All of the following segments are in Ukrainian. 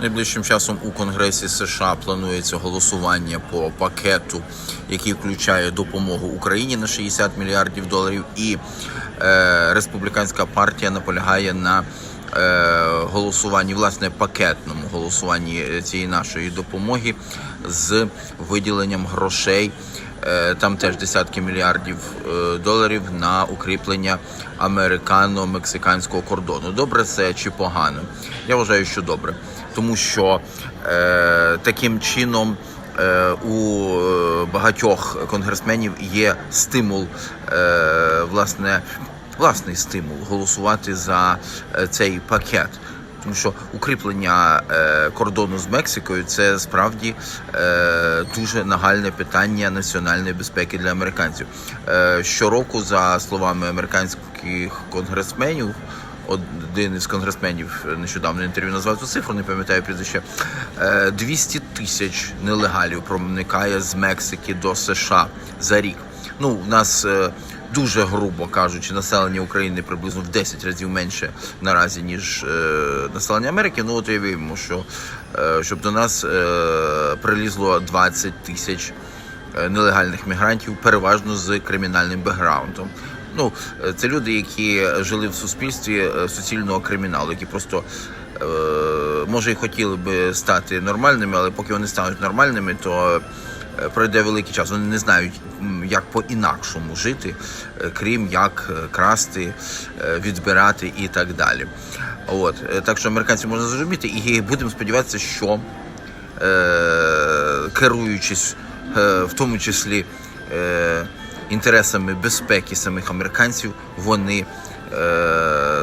Найближчим часом у Конгресі США планується голосування по пакету, який включає допомогу Україні на 60 мільярдів доларів. І е, республіканська партія наполягає на е, голосуванні, власне, пакетному голосуванні цієї нашої допомоги з виділенням грошей. Е, Там теж десятки мільярдів е, доларів на укріплення американо-мексиканського кордону. Добре це чи погано? Я вважаю, що добре, тому що е, таким чином. е, У е, багатьох конгресменів є стимул, е, власне, власний стимул голосувати за цей пакет. Тому що укріплення кордону з Мексикою це справді дуже нагальне питання національної безпеки для американців. Щороку, за словами американських конгресменів, один із конгресменів нещодавно інтерв'ю назвав цю цифру, не пам'ятаю прізвище. е, 200 тисяч нелегалів проникає з Мексики до США за рік. Ну, у нас е, дуже грубо кажучи, населення України приблизно в 10 разів менше наразі, ніж е, населення Америки. Ну от уявімо, що е, щоб до нас е, прилізло 20 тисяч е, нелегальних мігрантів, переважно з кримінальним бекграундом. Ну, е, це люди, які жили в суспільстві е, суцільного криміналу, які просто е, може і хотіли би стати нормальними, але поки вони стануть нормальними, то пройде великий час. Вони не знають, як по-інакшому жити, крім як красти, відбирати і так далі. От так що американці можна зрозуміти, і будемо сподіватися, що керуючись в тому числі інтересами безпеки самих американців, вони е,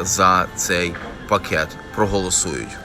за цей пакет проголосують.